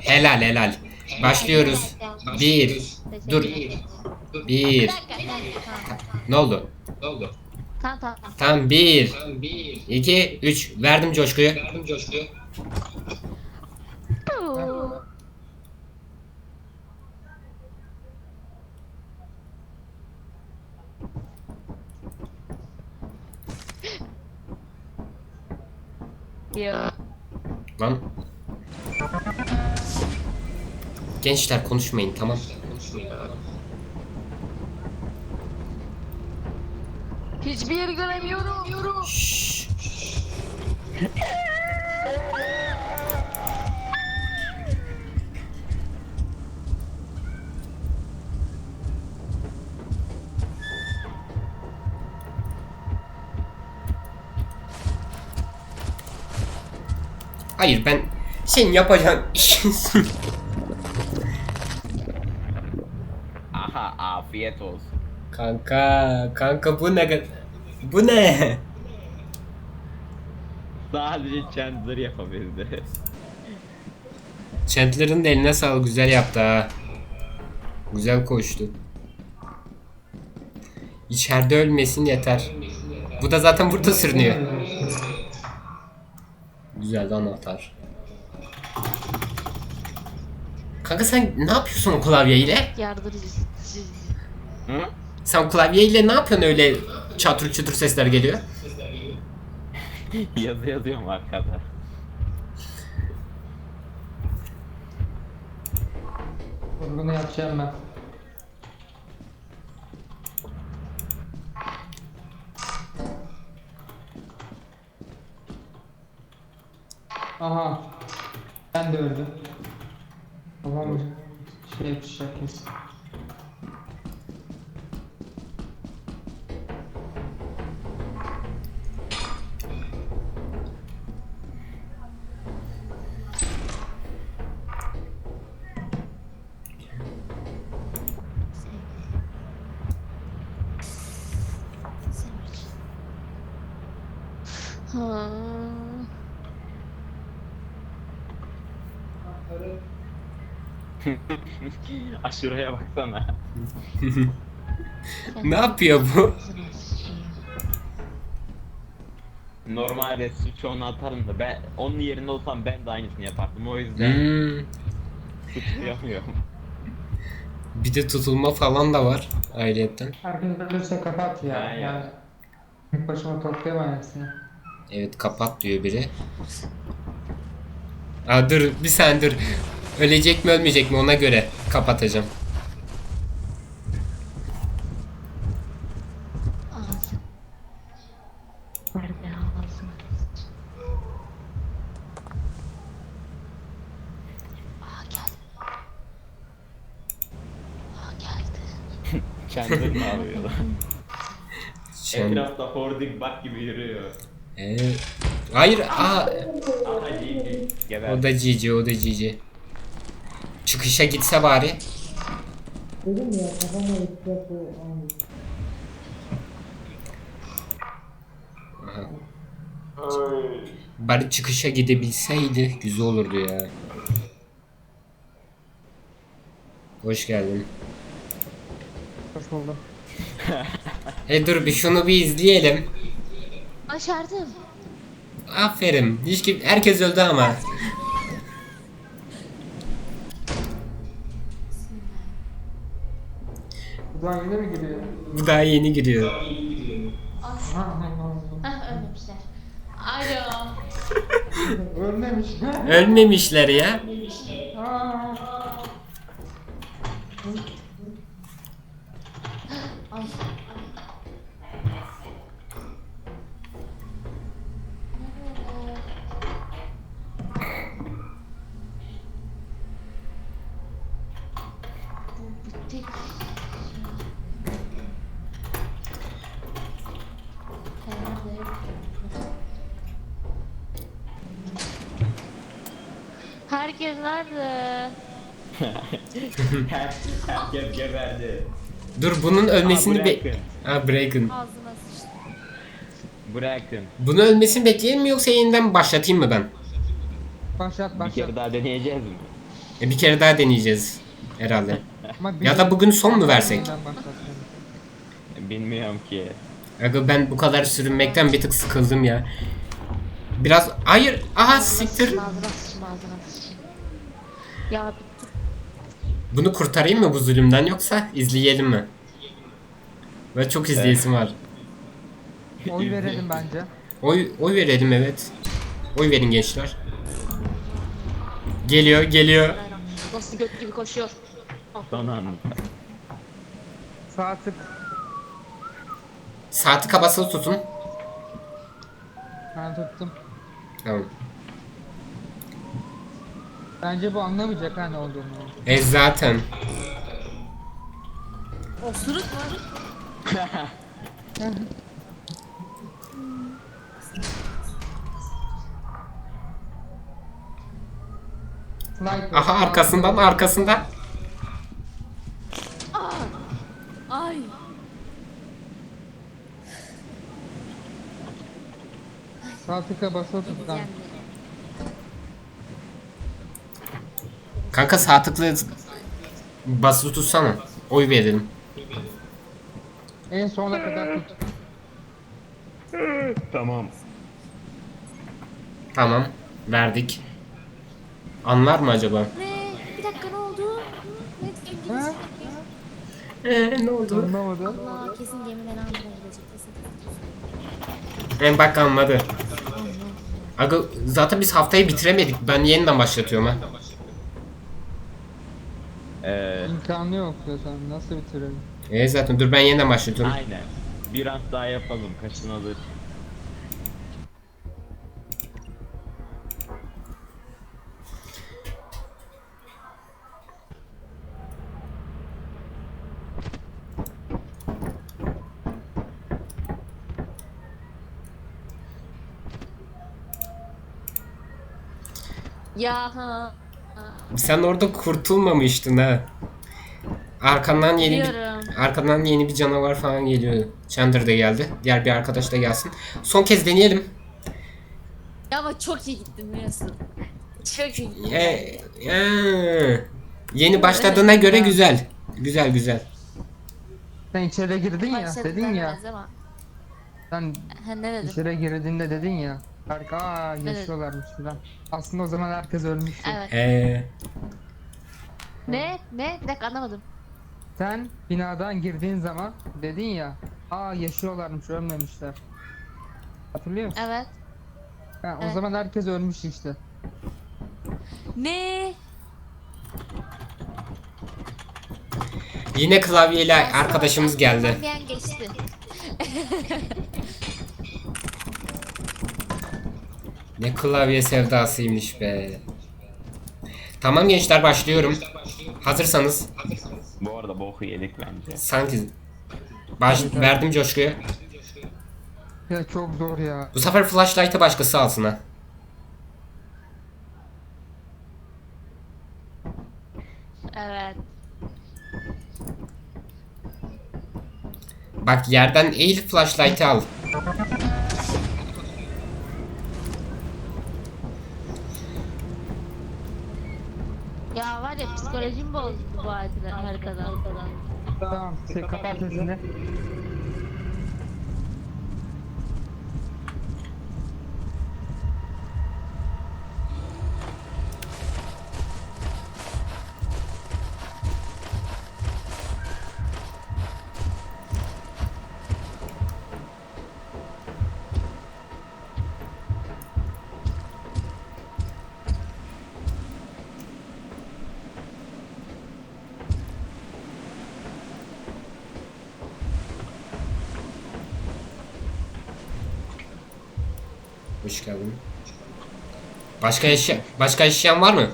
Helal helal. Başlıyoruz. Bir. Dur. Bir Ne oldu? tamam. tamam. Tamam bir. iki, üç. Verdim coşkuyu. tamam. Yo. Lan. Gençler konuşmayın tamam. Hiçbir yeri göremiyorum. Şşş. Hayır ben senin yapacağın işin Aha afiyet olsun. Kanka, kanka bu ne? Bu ne? Sadece Chandler yapabildi. Chandler'ın da eline sağlık güzel yaptı ha. Güzel koştu. İçeride ölmesin yeter. Bu da zaten burada sürünüyor. Güzel de anahtar. Kanka sen ne yapıyorsun o klavyeyle? Yardırıcı. Hı? Sen klavyeyle ne yapıyorsun öyle çatır çutur sesler geliyor? Yazı yazıyorum arkada. Bunu yapacağım ben. Aha. Ben de öldüm. Tamam şey yapacak kesin. Ha. Aşuraya baksana. Ne yapıyor bu? Normalde suçu ona atarım da ben onun yerinde olsam ben de aynısını yapardım. O yüzden Hmm, suçlayamıyorum. bir de tutulma falan da var ayrıyetten. Herkes ölürse kapat ya. Ha, ya. yani. Tek başıma toplayamam hepsini. Evet kapat diyor biri. Aa dur bir sen dur. Ölecek mi ölmeyecek mi ona göre kapatacağım. Ağzı. Nerede ağzı? Aa geldi. Aa geldi. Yapıyor lan? Sen... Etrafta hoarding bak gibi yürüyor. Ee, hayır aa. Geber. o da cici o da cici. Çıkışa gitse bari. Dedim ya kafama. Bari çıkışa gidebilseydi güzel olurdu ya. Hoş geldin. Hoş buldum. E dur bir şunu bir izleyelim. Başardım. Aferin. Hiç kim, herkes öldü ama. Buradan yine mi gidiyor? Bu daha yeni giriyor. Ha, ha, ha. Hah ölmemişler. Alo. Ölmemiş. Ölmemişler ya. Aa. Ay. Bu tek- Herkes nerede? Her, herkes geberdi. Dur bunun ölmesini be... bırakın. Ha bırakın. Ağzıma sıçtı. Bırakın. Bunun ölmesini bekleyelim mi yoksa yeniden başlatayım mı ben? Başlat Bir başlat. kere daha deneyeceğiz mi? E, bir kere daha deneyeceğiz herhalde. Ama Ya da bugün son mu versek? Bilmiyorum ki. Aga ben bu kadar sürünmekten bir tık sıkıldım ya. Biraz hayır aha siktir. Ağzına ağzına sıçayım. Ya bitti. Bunu kurtarayım mı bu zulümden yoksa izleyelim mi? Ve çok izleyesim var. Oy verelim bence. Oy oy verelim evet. Oy verin gençler. Geliyor geliyor. Nasıl göt gibi koşuyor. Son anda. Sağ tık. Saati kabasılı tutun. Ben tuttum. Tamam. Bence bu anlamayacak ha ne olduğunu. E zaten. Osuruk var. Aha arkasından arkasından. Ay. Sağ tıka basılı tut lan. Kanka sağ tıkla basılı tutsana. Oy verelim. En sona kadar tut. Tamam. Tamam. Verdik. Anlar mı acaba? Ne? Bir dakika ne oldu? Ne? Ha? Eee ne oldu? Anlamadı. Allah kesin gemiden anlamaya gidecek kesin. En bak anladı. Aga zaten biz haftayı bitiremedik. Ben yeniden başlatıyorum ha. Ee, İmkanı yok diyorsan nasıl bitirelim? E zaten dur ben yeniden başlatıyorum. aynen. Bir an daha yapalım. Kaçınadır. Ya ha. Sen orada kurtulmamıştın ha. Arkandan yeni bir, Biliyorum. arkandan yeni bir canavar falan geliyor. Chandler da geldi. Diğer bir arkadaş da gelsin. Son kez deneyelim. Ya ama çok iyi gittin biliyorsun. Çok iyi gittin. E, e, yeni başladığına göre güzel. Güzel güzel. Sen içeri girdin ya Başladı dedin ya. demez Ama. Sen Ha ne dedim? içeri girdiğinde dedin ya. Harika aa yaşıyorlarmış falan. Aslında o zaman herkes ölmüştü. Evet. E, Ne? Ne? Bir dakika anlamadım. Sen binadan girdiğin zaman dedin ya. Aa yaşıyorlarmış ölmemişler. Hatırlıyor musun? Evet. Ha, o Evet. zaman herkes ölmüş işte. Ne? yine klavyeyle arkadaşımız geldi. An geçti. Ne klavye sevdasıymış be. Tamam gençler başlıyorum. Hazırsanız Bu arada boku yedik bence. sanki baş verdim coşkuyu. Ya çok zor ya. Bu sefer flashlight'ı başkası alsın ha. Evet. Bak yerden eğil flashlight'ı al. Ya psikolojim bozdu bu harikadan. harikadan. Tamam kapat sesini. Hoş geldin. Başka eşya başka eşyan var mı?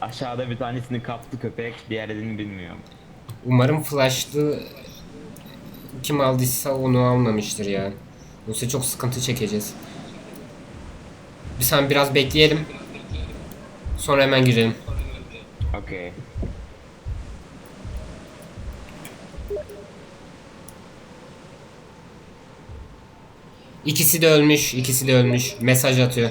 Aşağıda bir tanesini kaptı köpek. Diğerini bilmiyorum. Umarım flash'lı kim aldıysa onu almamıştır ya. Yoksa çok sıkıntı çekeceğiz. Bir saniye biraz bekleyelim. Sonra hemen girelim. Okey. İkisi de ölmüş, ikisi de ölmüş. Mesaj atıyor.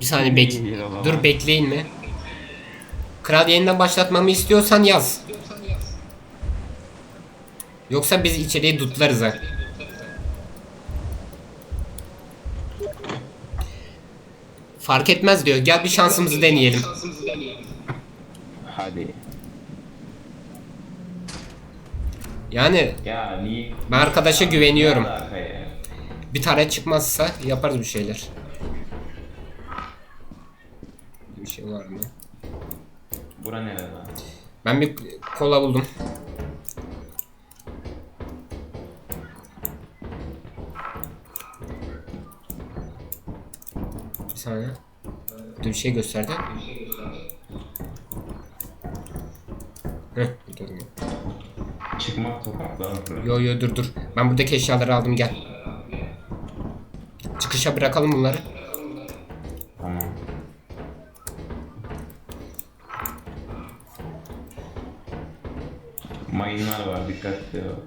Bir saniye bek dur bekleyin mi? Kral yeniden başlatmamı istiyorsan yaz. Yoksa biz içeriye dutlarız ha. Fark etmez diyor. Gel bir şansımızı deneyelim. Hadi. Yani? Ben arkadaşa güveniyorum. Bir tane çıkmazsa yaparız bir şeyler. Bir şey var mı? Bura nerede? Ben bir kola buldum. Bir saniye. Burada bir şey gösterdi. Heh, dur, dur. Çıkmak sokaklar. Yo yo dur dur. Ben buradaki eşyaları aldım gel. Çıkışa bırakalım bunları. Tamam. Mayınlar var dikkatli ol.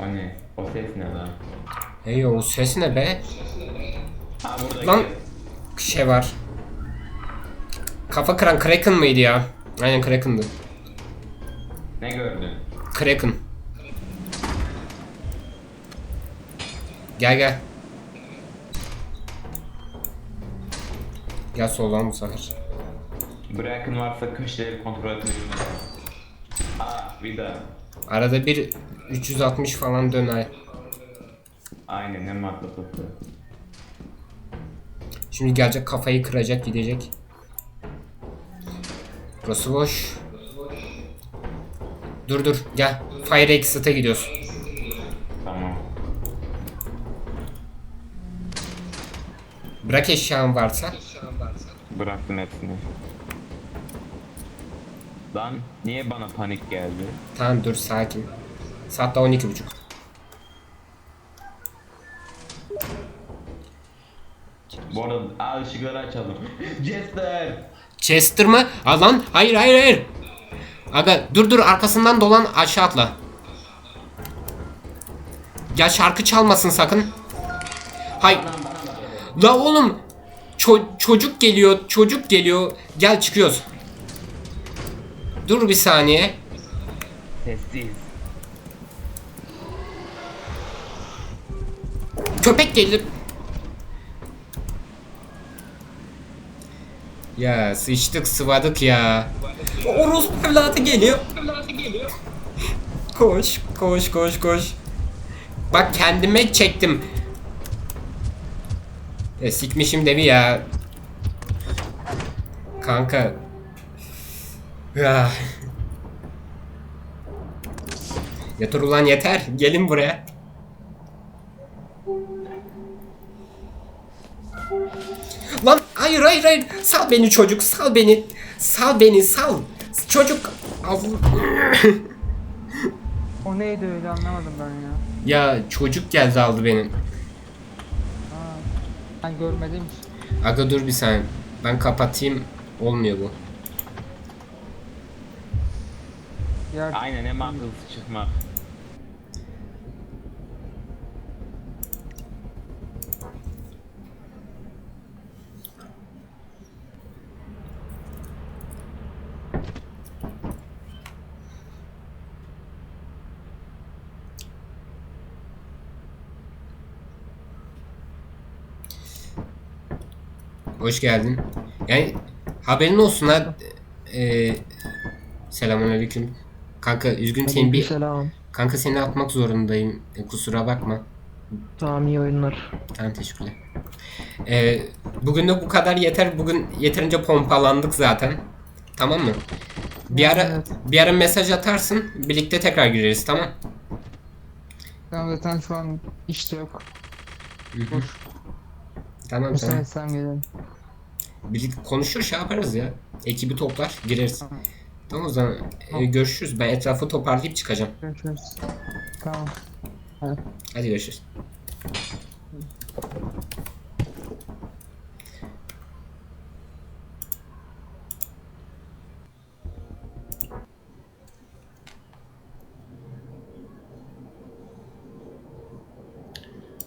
O ne? O ses ne lan? Hey o ses ne be? Ha Lan şey var. Kafa kıran Kraken mıydı ya? Aynen Kraken'dı. Ne gördün? Kraken. Gel gel. Gel soldan bu sefer. Bırakın varsa köşeleri kontrol etmeyi unutma. Aa bir daha. Arada bir 360 falan döner. Aynen ne matlatısı. Şimdi gelecek kafayı kıracak gidecek. Burası boş. Dur dur gel. Fire Exit'e gidiyoruz. Tamam. Bırak eşyan varsa. Bıraktım hepsini. Lan niye bana panik geldi? Tamam dur sakin. Saat daha 12.30. Bu arada aa ışıkları açalım. Jester! Chester mı? Aa lan hayır hayır hayır. Aga dur dur arkasından dolan aşağı atla. Ya şarkı çalmasın sakın. Hay. La oğlum. Ço- çocuk geliyor, çocuk geliyor. Gel çıkıyoruz. Dur bir saniye. Sessiz. Köpek gelir. Ya sıçtık sıvadık ya. Orospu evladı geliyor. Koş koş koş koş. Bak kendime çektim. E sikmişim devi ya. Kanka. Ya. Yeter ulan yeter. Gelin buraya. Hayır hayır hayır. Sal beni çocuk sal beni. Sal beni sal. Çocuk. Al. O neydi öyle anlamadım ben ya. ya çocuk geldi aldı beni. Ha. Ben görmedim. Aga dur bir saniye. Ben kapatayım. Olmuyor bu. Yer Aynen ne mantıklı çıkmak. Hoş geldin. Yani haberin olsun ha. Ee, selamünaleyküm. Kanka üzgün seni bir Selam. kanka seni atmak zorundayım. E, kusura bakma. Tamam iyi oyunlar. Tamam teşekkürler. Ee, bugün de bu kadar yeter. Bugün yeterince pompalandık zaten. Tamam mı? Bir ara Evet. bir ara mesaj atarsın. Birlikte tekrar gireriz tamam? Tamam zaten şu an işte yok. Boş. Tamam Bu tamam. sene sen gelin. Birlikte konuşur şey yaparız ya. Ekibi toplar gireriz. Tamam. O zaman e, görüşürüz. Ben etrafı toparlayıp çıkacağım. Görüşürüz. Tamam. Hadi görüşürüz.